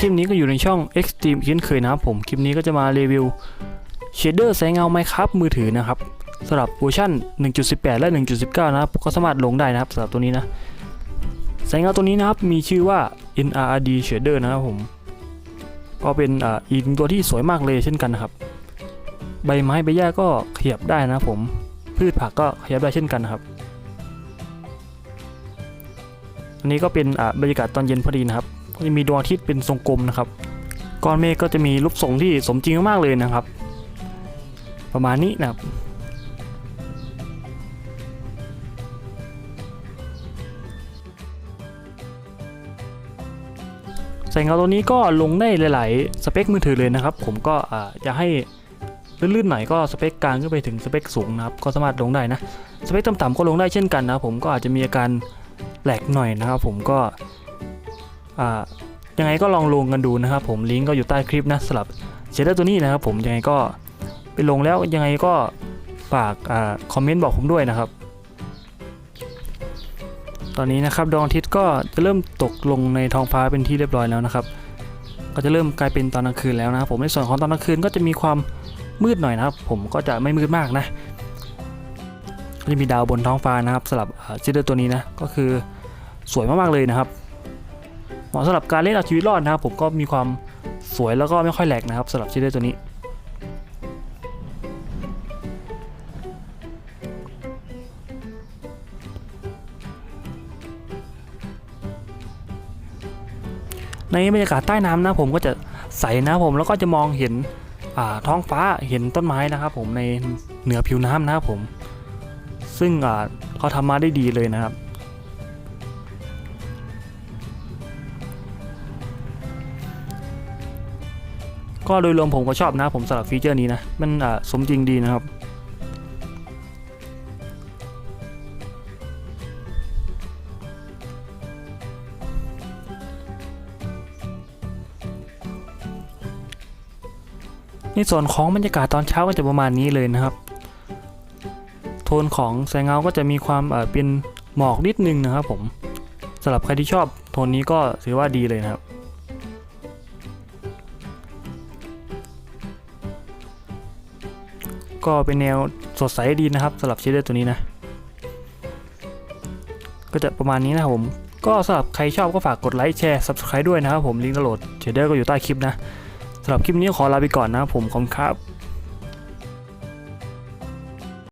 คลิปนี้ก็อยู่ในช่อง Extreme เช่นเคยนะครับผม คลิปนี้ก็จะมารีวิวเชดเดอร์แสงเงาไมครับมือถือนะครับสำหรับเวอร์ชัน1.18 และ 1.19 นะครับก็สามารถลงได้นะครับสำหรับตัวนี้นะ แสงเงาตัวนี้นะครับ มีชื่อว่า NRD Shader นะครับผม ก็เป็นอ่าอีกหนึ่งตัวที่สวยมากเลยเช่นกันนะครับ ใบไม้ใบหญ้าก็ขยับได้นะครับผม พืชผักก็ขยับได้เช่นกันนะครับ อันนี้ก็เป็นบรรยากาศตอนเย็นพอดีนะครับ ก็จะมีดวงอาทิตย์เป็นทรงกลมนะครับ ก้อนเมฆก็จะมีรูปทรงที่สมจริงมากๆเลยนะครับ ประมาณนี้นะครับแสงเงาตัวนี้ก็ลงได้หลาย ๆ สเปคมือถือเลยนะครับ ผมก็อ่าจะให้ลื่นๆหน่อยก็สเปคกลางขึ้นไปถึงสเปคสูงนะครับ ก็สามารถลงได้นะ สเปคต่ำๆก็ลงได้เช่นกันนะผมก็อาจจะมีอาการแหลกหน่อยนะครับ ผมก็ ยังไงก็ลองลงกันดูนะครับผมลิงก์ก็อยู่ใต้คลิปนะสำหรับเชดเดอร์ตัวนี้นะครับผมยังไงก็ไปลงแล้วยังไงก็ฝากอคอมเมนต์บอกผมด้วยนะครับ ตอนนี้นะครับดวงอาทิตย์ก็จะเริ่มตกลงในท้องฟ้าเป็นที่เรียบร้อยแล้วนะครับ ก็จะเริ่มกลายเป็นตอนกลางคืนแล้วนะครับผมในส่วนของตอนกลางคืนก็จะมีความมืดหน่อยนะครับ ผมก็จะไม่มืดมากนะจะมีดาวบนท้องฟ้านะครับสำหรับเชดเดอร์ตัวนี้นะก็คือสวยมากๆเลยนะครับ เหมาะสำหรับการเล่นเอาชีวิตรอดนะครับผมก็มีความสวยแล้วก็ไม่ค่อยแหลกนะครับสำหรับชดเดอร์ตัวนี้ในบรรยากาศใต้น้ำนะผมก็จะใสนะผมแล้วก็จะมองเห็นท้องฟ้าเห็นต้นไม้นะครับผมในเหนือผิวน้ำนะครับผม ซึ่งเขาทำมาได้ดีเลยนะครับ ก็โดยรวมผมก็ชอบนะผมสำหรับฟีเจอร์นี้นะ มันสมจริงดีนะครับในส่วนของบรรยากาศตอนเช้าก็จะประมาณนี้เลยนะครับ โทนของแสงเงาก็จะมีความเอ่อเป็นหมอกนิดนึงนะครับผมสำหรับใครที่ชอบโทนนี้ก็ถือว่าดีเลยนะครับ ก็เป็นแนวสดใสดีนะครับสำหรับเชดเดอร์ตัวนี้นะ ก็จะประมาณนี้นะครับผม ก็สำหรับใครชอบก็ฝากกดไลค์แชร์ subscribe ด้วยนะครับผมลิงก์ดาวน์โหลดเชดเดอร์ก็อยู่ใต้คลิปนะสำหรับคลิปนี้ขอลาไปก่อนนะครับผมขอบคุณครับ